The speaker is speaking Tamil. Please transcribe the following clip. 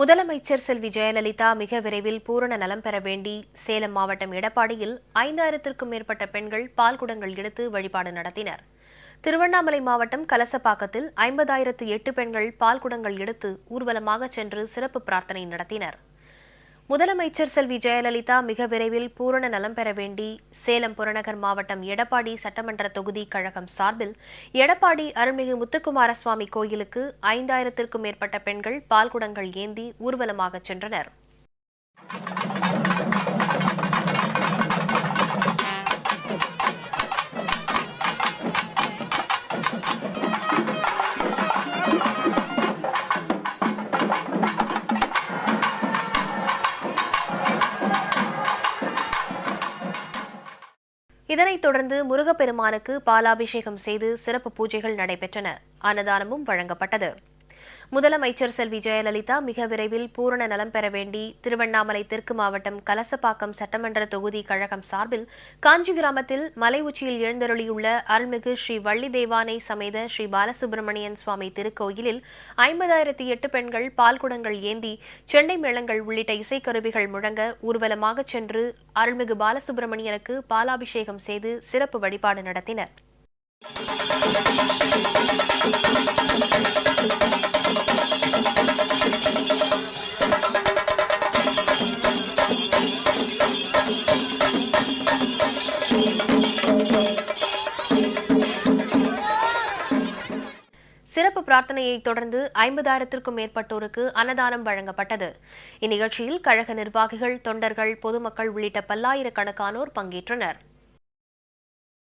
முதலமைச்சர் செல்வி ஜெயலலிதா மிக விரைவில் பூரண நலம் பெற வேண்டி சேலம் மாவட்டம் எடப்பாடியில் ஐந்தாயிரத்திற்கும் மேற்பட்ட பெண்கள் பால்குடங்கள் எடுத்து வழிபாடு நடத்தினர். திருவண்ணாமலை மாவட்டம் கலசப்பாக்கத்தில் ஐம்பதாயிரத்து எட்டு பெண்கள் பால்குடங்கள் எடுத்து ஊர்வலமாக சென்று சிறப்பு பிரார்த்தனை நடத்தினர். முதலமைச்சர் செல்வி ஜெயலலிதா மிக விரைவில் பூரண நலம் பெற வேண்டி சேலம் புறநகர் மாவட்டம் எடப்பாடி சட்டமன்ற தொகுதி கழகம் சார்பில் எடப்பாடி அருள்மிகு முத்துக்குமாரசுவாமி கோயிலுக்கு ஐந்தாயிரத்திற்கும் மேற்பட்ட பெண்கள் பால்குடங்கள் ஏந்தி ஊர்வலமாக சென்றனர். இதனைத் தொடர்ந்து முருகப்பெருமானுக்கு பாலாபிஷேகம் செய்து சிறப்பு பூஜைகள் நடைபெற்றன. அன்னதானமும் வழங்கப்பட்டது. முதலமைச்சர் செல்வி ஜெயலலிதா மிக விரைவில் பூரண நலம் பெற வேண்டி திருவண்ணாமலை தெற்கு மாவட்டம் கலசப்பாக்கம் சட்டமன்ற தொகுதி கழகம் சார்பில் காஞ்சி கிராமத்தில் மலை உச்சியில் எழுந்தருளியுள்ள அருள்மிகு ஸ்ரீ வள்ளி தேவானை சமேத ஸ்ரீ பாலசுப்பிரமணியன் சுவாமி திருக்கோயிலில் ஐம்பதாயிரத்தி எட்டு பெண்கள் பால்குடங்கள் ஏந்தி செண்டை மேளங்கள் உள்ளிட்ட இசைக்கருவிகள் முழங்க ஊர்வலமாக சென்று அருள்மிகு பாலசுப்பிரமணியனுக்கு பாலாபிஷேகம் செய்து சிறப்பு வழிபாடு நடத்தினர். சிறப்பு பிரார்த்தனையை தொடர்ந்து ஐம்பதாயிரத்திற்கும் மேற்பட்டோருக்கு அன்னதானம் வழங்கப்பட்டது. இந்நிகழ்ச்சியில் கழக நிர்வாகிகள் தொண்டர்கள் பொதுமக்கள் உள்ளிட்ட பல்லாயிரக்கணக்கானோர் பங்கேற்றனர்.